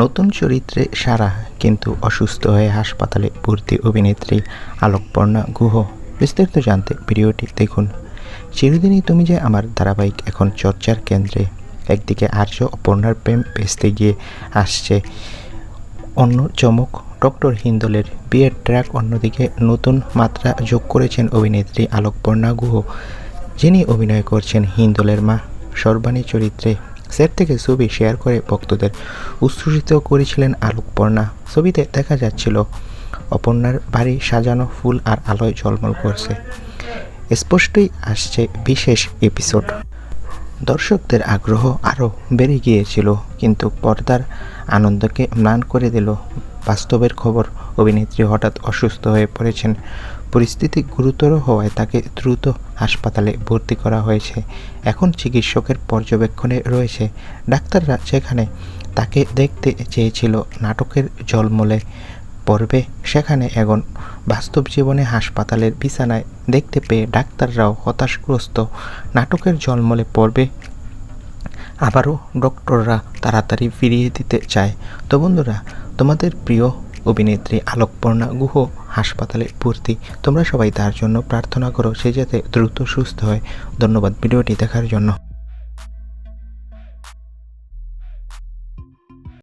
নতুন চরিত্রে সারা, কিন্তু অসুস্থ হয়ে হাসপাতালে ভর্তি অভিনেত্রী আলোকপর্ণা গুহ। বিস্তারিত জানতে ভিডিওটি দেখুন। চিরদিনই তুমি যে আমার ধারাবাহিক এখন চর্চার কেন্দ্রে, একদিকে আর্য অপর্ণার প্রেম ভেস্তে গিয়ে আসছে অন্য চমক, ডক্টর হিন্দলের বিয়ের ট্র্যাক অন্যদিকে নতুন মাত্রা যোগ করেছেন অভিনেত্রী আলোকপর্ণা গুহ, যিনি অভিনয় করছেন হিন্দলের মা, সর্বাণী চরিত্রে। সেট থেকে ছবি শেয়ার করে ভক্তদের উচ্ছ্বসিত করেছিলেন আলোকপর্ণা ছবিতে দেখা যাচ্ছিল অপর্ণার বাড়ি সাজানো ফুল আর আলোয় ঝলমল করছে। স্পষ্টই আসছে বিশেষ এপিসোড। দর্শকদের আগ্রহ আরও বেড়ে গিয়েছিল, কিন্তু পর্দার আনন্দকে ম্লান করে দিল বাস্তবের খবর। অভিনেত্রী হঠাৎ অসুস্থ হয়ে পড়েছেন। পরিস্থিতি গুরুতর হওয়ায় তাকে দ্রুত হাসপাতালে ভর্তি করা হয়েছে। এখন চিকিৎসকের পর্যবেক্ষণে রয়েছে, ডাক্তাররা যেখানে তাকে দেখতে চেয়েছিল নাটকের জলমলে পর্বে সেখানে এখন বাস্তব জীবনে হাসপাতালের বিছানায় দেখতে পেয়ে ডাক্তাররাও হতাশগ্রস্ত। নাটকের জলমলে পর্বে আবারও ডক্টররা তাড়াতাড়ি ফিরিয়ে দিতে চায়। তো বন্ধুরা তোমাদের প্রিয় অভিনেত্রী আলোকপর্ণা গুহ হাসপাতালে ভর্তি। তোমরা সবাই তার জন্য প্রার্থনা করো, সে যাতে দ্রুত সুস্থ হয়। ধন্যবাদ ভিডিওটি দেখার জন্য।